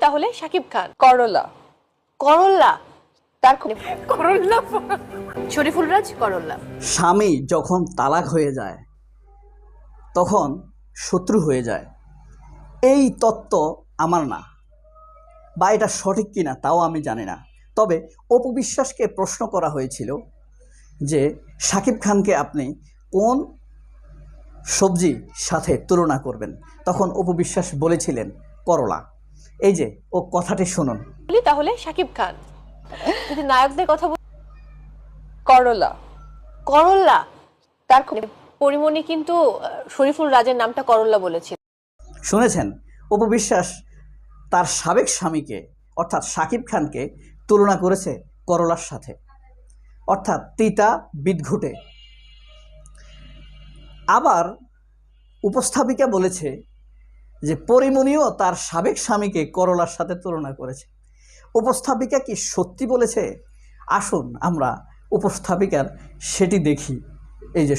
তাহলে শাকিব খান। করলা। করল্লা তার করল্লা শরীফুল রাজ করল্লা স্বামী যখন তালাক হয়ে যায় তখন শত্রু হয়ে যায়। এই তত্ত্ব আমার না। বা এটা সঠিক কিনা তাও আমি জানি না। তবে অপবিশ্বাসকে প্রশ্ন করা হয়েছিল যে শাকিব খানকে আপনি কোন সবজি সাথে তুলনা করবেন? তখন অপবিশ্বাস বলেছিলেন করলা। এই যে ও কথাটি শুনুন। বলি তাহলে শাকিব খান যদি নায়কদের কথা বলি করলা। করল্লা তার পরিমণি কিন্তু শরীফুল রাজের নামটা করল্লা বলেছিল। শুনেছেন? অপবিশ্বাস তার সাবেক স্বামীকে অর্থাৎ সাকিব খানকে তুলনা করেছে করলার সাথে। অর্থাৎ তিতা বিদঘুটে। আবার উপস্থাপিকা বলেছে যে পরিমণিও তার সাবেক স্বামীকে করলার সাথে তুলনা করেছে। উপস্থাপিকা কি সত্যি বলেছে? আসুন আমরা উপস্থাপিকার সেটি দেখি। এই যে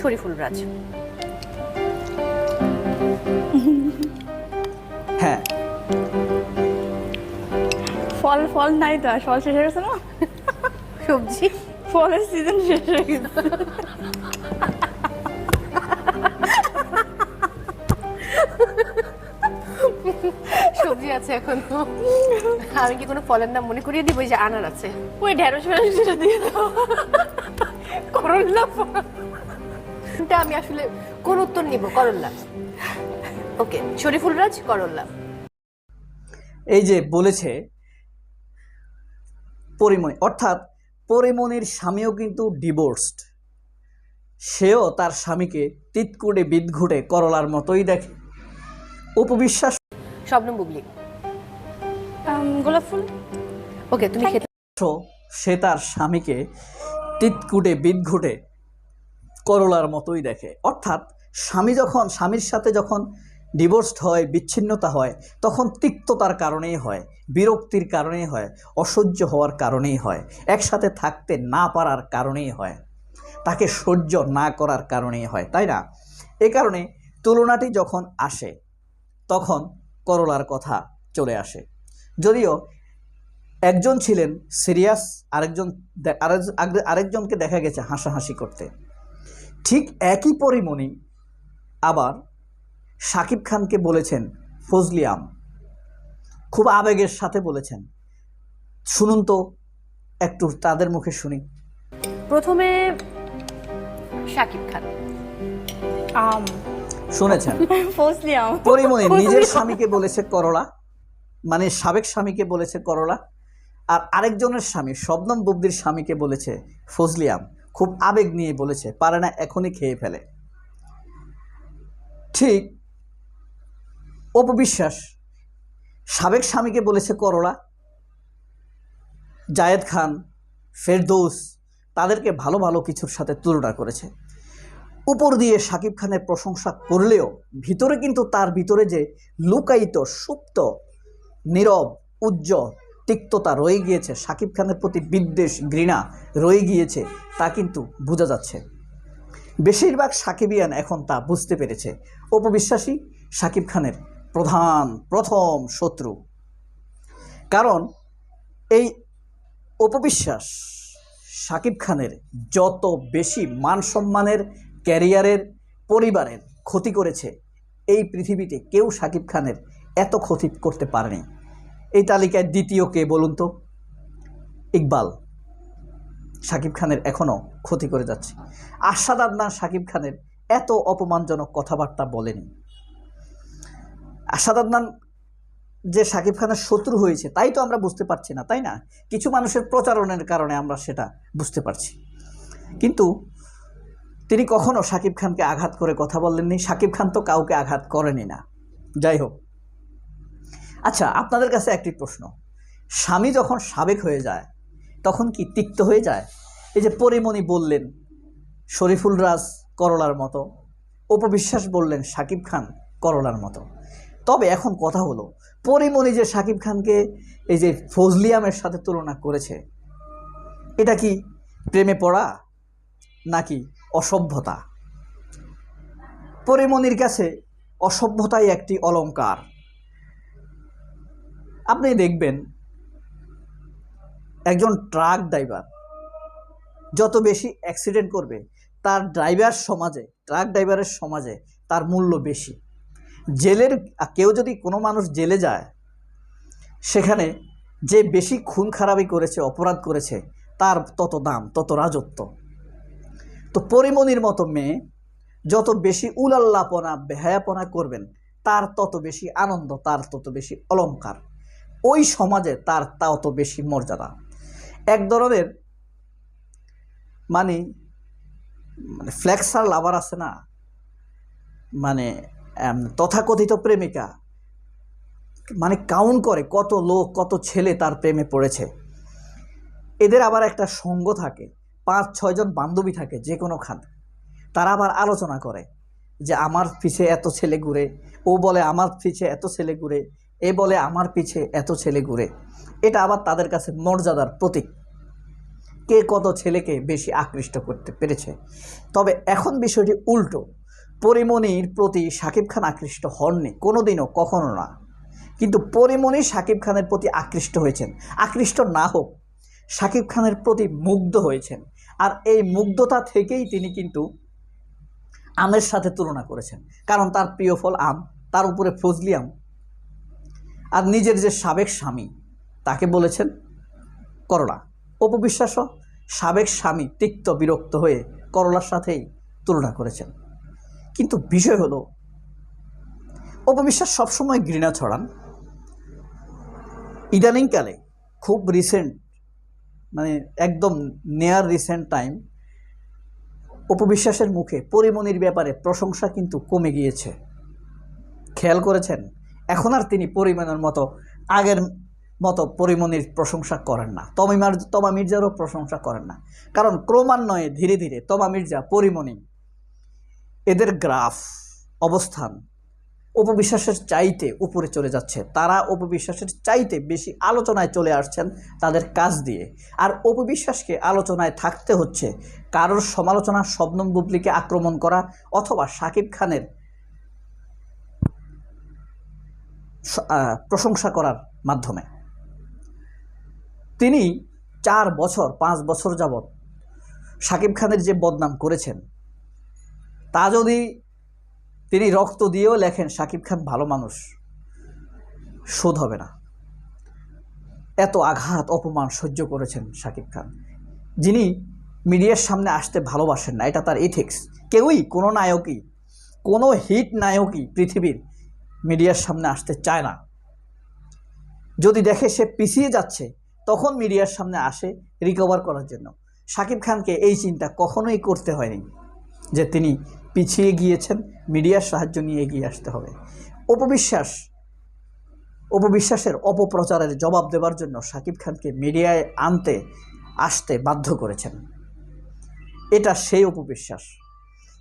শরীফুল রাজ। হ্যাঁ। ফল ফল নাই তো ফল শেষ হয়ে গেছে না? সবজি। ফলের সিজন শেষ হয়ে গেছে। সবজি আছে এখন। আমি কি কোনো ফলের নাম মনে করিয়ে দিব? এই যে আনার আছে। ওই ঢেঁড়স ফেরস দিয়ে দাও। করল্লা এটা আমি আসলে কোন উত্তর নিব? করল্লা ওকে শরীফুল রাজ করল্লা এই যে বলেছে পরিমণি অর্থাৎ পরিমণির স্বামীও কিন্তু ডিভোর্সড সেও তার স্বামীকে তিতকুটে বিদঘুটে করলার মতোই দেখে। উপবিশ্বাস শবনম বুবলি। গোলাপ ফুল। ওকে তুমি খেতে সে তার স্বামীকে তিতকুটে বিদঘুটে করলার মতোই দেখে। অর্থাৎ স্বামী যখন স্বামীর সাথে যখন ডিভোর্সড হয় বিচ্ছিন্নতা হয় তখন তিক্ততার কারণেই হয় বিরক্তির কারণেই হয় অসহ্য হওয়ার কারণেই হয় একসাথে থাকতে না পারার কারণেই হয় তাকে সহ্য না করার কারণেই হয় তাই না? এ কারণে তুলনাটি যখন আসে তখন করলার কথা চলে আসে। যদিও একজন ছিলেন সিরিয়াস আরেকজন আরেকজনকে দেখা গেছে হাসাহাসি করতে। ঠিক একই পরিমণি আবার শাকিব খানকে বলেছেন ফজলি আম। খুব আবেগের সাথে বলেছেন শুনুন তো একটু তাদের মুখে শুনি। প্রথমে শাকিব খান। আম। শুনেছেন। পরিমণি নিজের স্বামীকে বলেছে করলা মানে সাবেক স্বামীকে বলেছে করলা আর আরেকজনের স্বামী শবনম বুবদির স্বামীকে বলেছে ফজলিয়াম খুব আবেগ নিয়ে বলেছে পারে না এখনই খেয়ে ফেলে। ঠিক অপবিশ্বাস সাবেক স্বামীকে বলেছে করলা জায়েদ খান ফেরদৌস তাদেরকে ভালো ভালো কিছুর সাথে তুলনা করেছে। উপর দিয়ে শাকিব খানের প্রশংসা করলেও ভিতরে কিন্তু তার ভিতরে যে লুকায়িত, সুপ্ত, নীরব, উজ্জ্বল তিক্ততা রয়ে গিয়েছে, সাকিব খানের প্রতি বিদ্বেষ, ঘৃণা রয়ে গিয়েছে, তা কিন্তু বোঝা যাচ্ছে। বেশিরভাগ সাকিবিয়ান এখন তা বুঝতে পেরেছে। অপবিশ্বাসী শাকিব খানের প্রধান, প্রথম শত্রু। কারণ এই অপবিশ্বাস শাকিব খানের যত বেশি মান সম্মানের ক্যারিয়ারের পরিবারের ক্ষতি করেছে, এই পৃথিবীতে কেউ শাকিব খানের এত ক্ষতি করতে পারেনি। এই তালিকায় দ্বিতীয় কে বলুন তো? ইকবাল। শাকিব খানের এখনও ক্ষতি করে যাচ্ছে। আশাদ আদনান শাকিব খানের এত অপমানজনক কথাবার্তা বলেনি। আশাদ আদনান যে শাকিব খানের শত্রু হয়েছে, তাই তো আমরা বুঝতে পারছি না, তাই না? কিছু মানুষের প্রচারণের কারণে আমরা সেটা বুঝতে পারছি। কিন্তু তিনি কখনো শাকিব খানকে আঘাত করে কথা বললেননি সাকিব খান তো কাউকে আঘাত করেনি না। যাই হোক। আচ্ছা আপনাদের কাছে একটি প্রশ্ন। স্বামী যখন সাবেক হয়ে যায়, তখন কি তিক্ত হয়ে যায়? এই যে পরিমণি বললেন, শরীফুল রাজ করলার মতো। অপবিশ্বাস বললেন শাকিব খান করলার মতো। তবে এখন কথা হলো, পরিমণি যে শাকিব খানকে এই যে ফজলিয়ামের সাথে তুলনা করেছে, এটা কি প্রেমে পড়া? নাকি অসভ্যতা। পরিমণির কাছে অসভ্যতাই একটি অলঙ্কার আপনি দেখবেন, একজন ট্রাক ড্রাইভার যত বেশি অ্যাক্সিডেন্ট করবে, তার ড্রাইভার সমাজে, ট্রাক ড্রাইভারের সমাজে তার মূল্য বেশি। জেলের, কেউ যদি কোনো মানুষ জেলে যায়, সেখানে যে বেশি খুন খারাপি করেছে, অপরাধ করেছে, তার তত দাম, তত রাজত্ব। তো পরিমণির মতো মেয়ে যত বেশি উলাল্লাপনা, বেহায়াপনা করবেন, তার তত বেশি আনন্দ, তার তত বেশি অলঙ্কার ওই সমাজে তার তত বেশি মর্যাদা। এক ধরনের মানে মানে ফ্লেক্সার লাভার আছে না? মানে তথাকথিত প্রেমিকা। মানে কাউন্ট করে কত লোক, কত ছেলে তার প্রেমে পড়েছে। এদের আবার একটা সঙ্গ থাকে। পাঁচ ছয়জন বান্ধবী থাকে যে কোনো খান। তারা আবার আলোচনা করে যে, আমার পিছে এত ছেলে ঘুরে। ও বলে, আমার পিছে এত ছেলে ঘুরে। এ বলে, আমার পিছে এত ছেলে ঘুরে। এটা আবার তাদের কাছে মর্যাদার প্রতীক। কে কত ছেলেকে বেশি আকৃষ্ট করতে পেরেছে? তবে এখন বিষয়টি উল্টো। পরিমণির প্রতি শাকিব খান আকৃষ্ট হননি, কোনোদিনও, কখনো না। কিন্তু পরিমণি শাকিব খানের প্রতি আকৃষ্ট হয়েছেন। আকৃষ্ট না হোক শাকিব খানের প্রতি মুগ্ধ হয়েছেন। আর এই মুগ্ধতা থেকেই তিনি কিন্তু আমের সাথে তুলনা করেছেন। কারণ তার প্রিয় ফল আম, তার উপরে ফজলি আম। আর নিজের যে সাবেক স্বামী, তাকে বলেছেন, করলা। অপবিশ্বাসও সাবেক স্বামী তিক্ত বিরক্ত হয়ে করলার সাথেই তুলনা করেছেন। কিন্তু বিষয় হলো, অপবিশ্বাস সবসময় ঘৃণা ছড়ান। ইদানিংকালে খুব রিসেন্ট মানে একদম নেয়ার রিসেন্ট টাইম অপবিশ্বাসের মুখে পরিমণির ব্যাপারে প্রশংসা কিন্তু কমে গিয়েছে। খেয়াল করেছেন? এখন আর তিনি পরিমাণের মতো, আগের মতো পরিমণির প্রশংসা করেন না। তমিমার তমা মির্জারও প্রশংসা করেন না। কারণ ক্রমান্বয়ে ধীরে ধীরে তমা মির্জা, পরিমণি, এদের গ্রাফ অবস্থান উপবিশ্বাসের চাইতে উপরে চলে যাচ্ছে। তারা উপবিশ্বাসের চাইতে বেশি আলোচনায় চলে আসছেন তাদের কাজ দিয়ে। আর উপবিশ্বাসকে আলোচনায় থাকতে হচ্ছে কারোর সমালোচনা শবনম বুবলিকে আক্রমণ করা অথবা শাকিব খানের প্রশংসা করার মাধ্যমে। তিনি চার বছর, পাঁচ বছর যাবৎ শাকিব খানের যে বদনাম করেছেন, তা যদি তিনি রক্ত দিয়েও লেখেন, শাকিব খান ভালো মানুষ, শোধ হবে না। এত আঘাত, অপমান সহ্য করেছেন শাকিব খান। যিনি মিডিয়ার সামনে আসতে ভালোবাসেন না, এটা তার ইথিক্স কেউই, কোনো নায়কই, কোনো হিট নায়কই পৃথিবীর মিডিয়ার সামনে আসতে চায় না। যদি দেখে সে পিছিয়ে যাচ্ছে, তখন মিডিয়ার সামনে আসে রিকভার করার জন্য। শাকিব খানকে এই চিন্তা কখনোই করতে হয়নি যে তিনি পিছিয়ে গিয়েছেন, মিডিয়ার সাহায্য নিয়ে এগিয়ে আসতে হবে। অপবিশ্বাস, অপবিশ্বাসের অপপ্রচারের জবাব দেওয়ার জন্য শাকিব খানকে মিডিয়ায় আনতে, আসতে বাধ্য করেছেন। এটা সেই অপবিশ্বাস।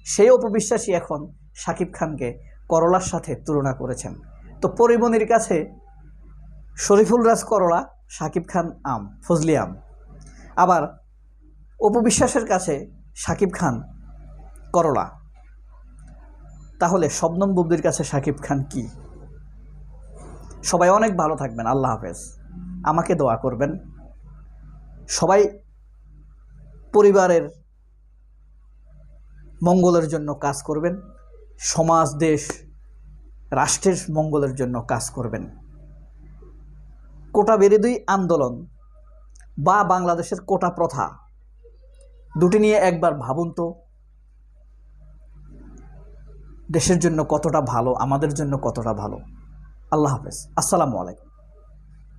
সেই অপবিশ্বাসই এখন শাকিব খানকে করলার সাথে তুলনা করেছেন। তো পরিমণির কাছে শরীফুল রাজ করলা, শাকিব খান আম, ফজলি আম। আবার অপবিশ্বাসের কাছে শাকিব খান করলা। তাহলে শবনম বুবলির কাছে শাকিব খান কি? সবাই অনেক ভালো থাকবেন, আল্লাহ হাফেজ। আমাকে দোয়া করবেন। সবাই পরিবারের মঙ্গলের জন্য কাজ করবেন, সমাজ, দেশ, রাষ্ট্রের মঙ্গলের জন্য কাজ করবেন। কোটা বিরোধী আন্দোলন বা বাংলাদেশের কোটা প্রথা, দুটি নিয়ে একবার ভাবুন তো। দেশের জন্য কতটা ভালো আমাদের জন্য কতটা ভালো। আল্লাহ হাফেজ। আসসালামু আলাইকুম।